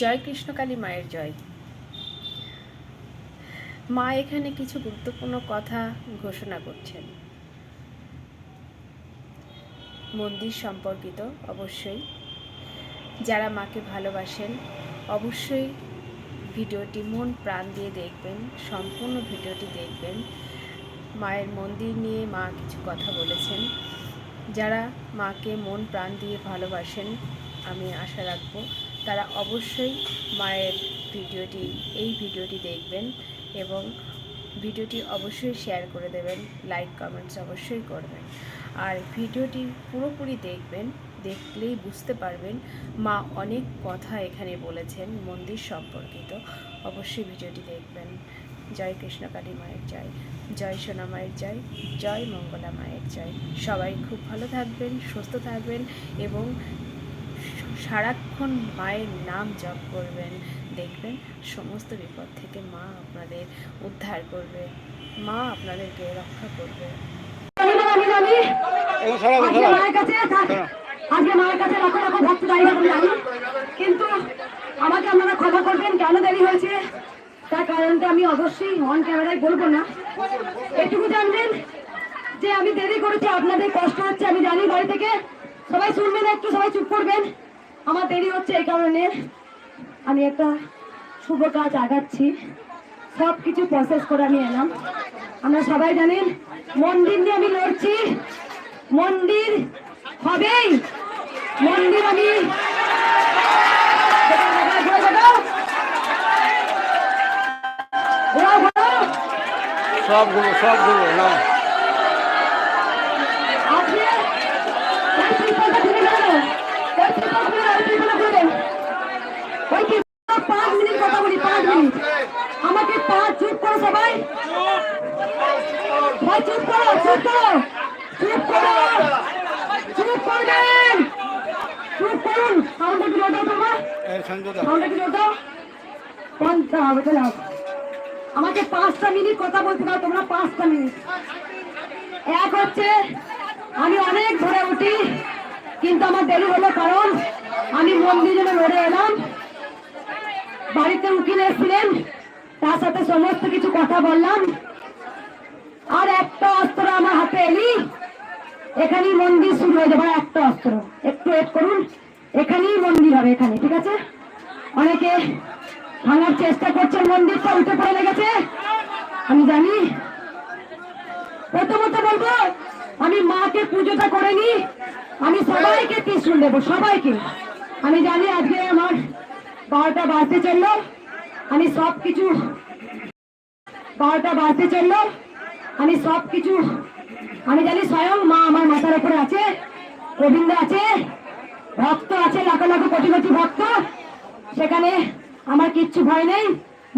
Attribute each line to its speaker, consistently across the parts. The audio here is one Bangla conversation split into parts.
Speaker 1: জয় কৃষ্ণকালী মায়ের জয়। মা এখানে কিছু গুরুত্বপূর্ণ কথা ঘোষণা করছেন। মন্দির সম্পর্কিত অবশ্যই। যারা মাকে ভালোবাসেন, অবশ্যই ভিডিওটি মন প্রাণ দিয়ে দেখবেন, সম্পূর্ণ ভিডিওটি দেখবেন। মায়ের মন্দির নিয়ে মা কিছু কথা বলেছেন। যারা মাকে মন প্রাণ দিয়ে ভালোবাসেন, আমি আশা রাখব তারা অবশ্যই মায়ের ভিডিওটি, এই ভিডিওটি দেখবেন এবং ভিডিওটি অবশ্যই শেয়ার করে দেবেন লাইক কমেন্টস অবশ্যই করবেন। আর ভিডিওটি পুরোপুরি দেখবেন, দেখলেই বুঝতে পারবেন মা অনেক কথা এখানে বলেছেন, মন্দির সম্পর্কিত। অবশ্যই ভিডিওটি দেখবেন। জয় কৃষ্ণ কৃষ্ণকালী মায়ের জয় জয় সোনা মায়ের জয় জয় মঙ্গলা মায়ের জয়। সবাই খুব ভালো থাকবেন, সুস্থ থাকবেন এবং সারাক্ষণ মায়ের নাম জপ করবেন দেখবেন সমস্ত বিপদ থেকে মা আপনাদের উদ্ধার করবে মা আপনাদেরকে রক্ষা করবে।
Speaker 2: আজকে মায়ের কাছে থাক- আজকে মায়ের কাছে লক্ষ লক্ষ ভক্ত দাঁড়িয়ে আমি। কিন্তু আমাকে আপনারা ক্ষমা করবেন কেন দেরি হয়েছে? তার কারণটা আমি অবশ্যই অন ক্যামেরায় বলব না। এটুকু জানবেন যে আমি দেরি করেছি আপনাদের কষ্ট হচ্ছে আমি জানি বাড়ি থেকে। সবাই শুনবেন একটু সবাই চুপ করবেন। আমার দেরি হচ্ছে এই কারণে আমি একটা শুভ কাজ আগাচ্ছি। সব কিছু প্রসেস করে আমি এলাম। আমরা সবাই জানেন মন্দির নিয়ে আমি লড়ছি। মন্দির হবেই। মন্দির আমি ঘোরাও, ঘোরাও।
Speaker 3: সবগুলো সবগুলো না
Speaker 2: আজকে ওই ত্রিপলটা খুলে গেল। ওই ত্রিপল খুলে দাও, ওই ত্রিপলটা খুলে দাও। ওই ত্রিপলটা পাঁচ মিনিট কথা বলি পাঁচ মিনিট আমাকে পাঁচ চুপ করো সবাই ভাই চুপ করো চুপ করো চুপ করো চুপ করবেন চুপ করুন সাউন্ডটা কি লোটাও তোমার
Speaker 3: এর সঙ্গে দাও।
Speaker 2: সাউন্ডটা কি লোটাও আমাকে পাঁচটা মিনিট কথা বলতে দাও, তোমরা পাঁচটা মিনিট। এক হচ্ছে, আমি অনেক ধরে উঠি, কিন্তু আমার দেরি হলো কারণ আমি মন্দিরে লড়ে এলাম। বাড়িতে উকিল এসেছিলেন, তার সাথে সমস্ত কিছু কথা বললাম। আর একটা অস্ত্র আমার হাতে এলি, এখানেই মন্দির শুরু হয়ে যাবে একটা অস্ত্র। একটু এক করুন। এখানেই মন্দির হবে এখানে, ঠিক আছে? অনেকে ভাঙার চেষ্টা করছেন মন্দিরটা উঠে পড়ে লেগেছে। আমি জানি। প্রথমত বলব, আমি মাকে পুজোটা করে নি, আমি সবাইকে ত্রিশুল দেবো, সবাইকে। আমি জানি আজকে আমার বারোটা বাজতে চলল। আমি সব কিছু বারোটা বাজতে চলল। আমি সব কিছু আমি জানি স্বয়ং মা আমার মাথার উপরে আছে, গোবিন্দ আছে। ভক্ত আছে, লাখ লাখ কোটি কোটি ভক্ত। সেখানে আমার কিচ্ছু ভয় নেই।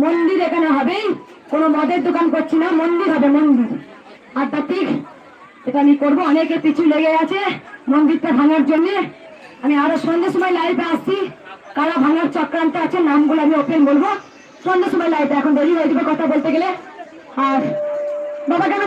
Speaker 2: মন্দির এখানে হবেই। কোনো মদের দোকান করছি না, মন্দির হবে, মন্দির। ঠিক এটা আমি করব। অনেকে পিছু লেগে আছে মন্দিরটা ভাঙার জন্য। আমি আরও সন্ধ্যের সময় লাইভে আসছি। কারা ভাঙার চক্রান্ত আছে, নামগুলো আমি ওপেন বলব। সন্ধ্যের সময় লাইভে এখন দেরি হয়ে যাবে কথা বলতে গেলে। আর বাবা কেন